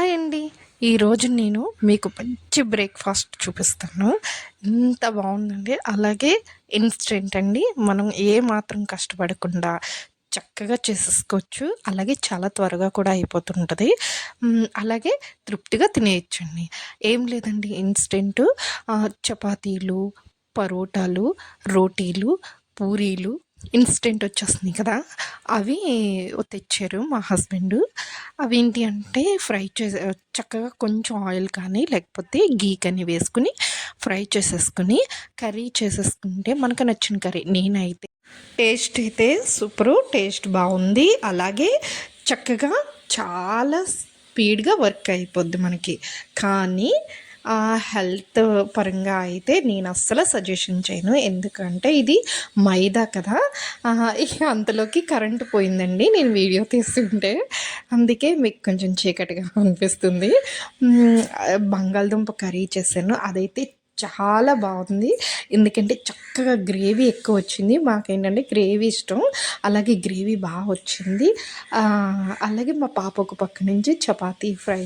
Hi అండి. ఈరోజు నేను మీకు మంచి బ్రేక్ఫాస్ట్ చూపిస్తాను. ఎంత బాగుందండి. అలాగే ఇన్స్టెంట్ అండి. మనం ఏ మాత్రం కష్టపడకుండా చక్కగా చేసేసుకోవచ్చు. అలాగే చాలా త్వరగా కూడా అయిపోతుంటుంది. అలాగే తృప్తిగా తినేయచ్చండి. ఏం లేదండి ఇన్స్టెంట్ చపాతీలు పరోటాలు రోటీలు పూరీలు ఇన్స్టెంట్ వచ్చేస్తుంది కదా. అవి తెచ్చారు మా హస్బెండ్. అవి ఏంటి అంటే ఫ్రై చేసే చక్కగా కొంచెం ఆయిల్ కానీ లేకపోతే గీ కానీ వేసుకుని ఫ్రై చేసేసుకుని కర్రీ చేసేసుకుంటే మనకు నచ్చిన కర్రీ. నేనైతే టేస్ట్ అయితే సూపరు టేస్ట్ బాగుంది. అలాగే చక్కగా చాలా స్పీడ్గా వర్క్ అయిపోద్ది మనకి. కానీ హెల్త్ పరంగా అయితే నేను అస్సలు సజెషన్ చేయను. ఎందుకంటే ఇది మైదా కదా. ఇక అంతలోకి కరెంటు పోయిందండి. నేను వీడియో తీస్తుంటే. అందుకే మీకు కొంచెం చీకటిగా అనిపిస్తుంది. బంగాళదుంప కర్రీ చేశాను. అదైతే చాలా బాగుంది. ఎందుకంటే చక్కగా గ్రేవీ ఎక్కువ వచ్చింది. మాకేంటంటే గ్రేవీ ఇష్టం. అలాగే గ్రేవీ బాగా వచ్చింది. అలాగే మా పాప ఒక పక్క నుంచి చపాతీ ఫ్రై